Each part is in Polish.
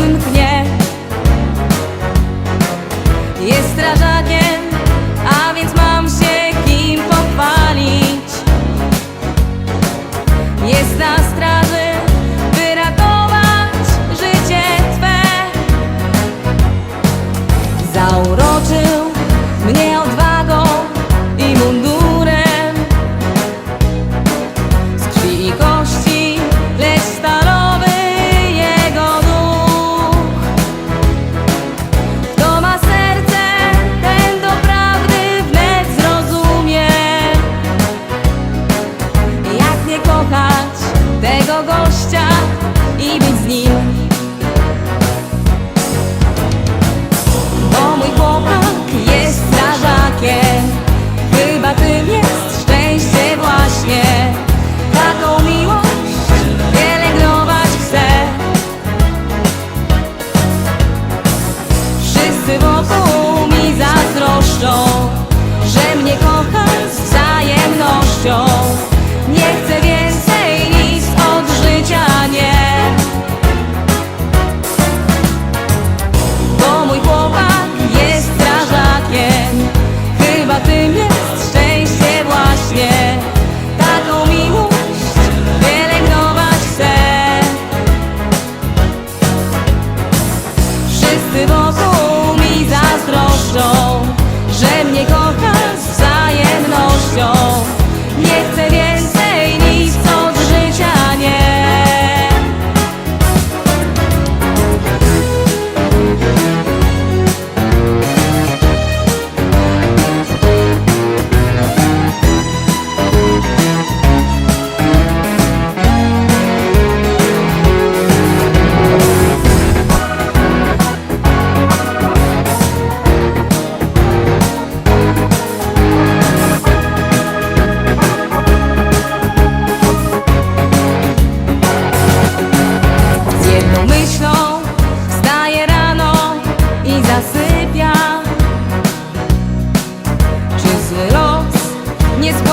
mgnie Jest rażaniem se va por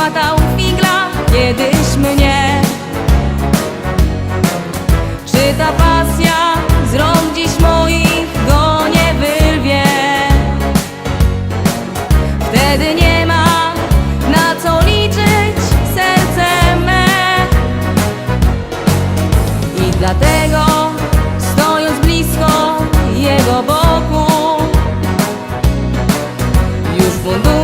składał figla kiedyś mnie. Czy ta pasja z rąk dziś moich go nie wyrwie? Wtedy nie ma na co liczyć serce me. I dlatego stojąc blisko jego boku Już mundur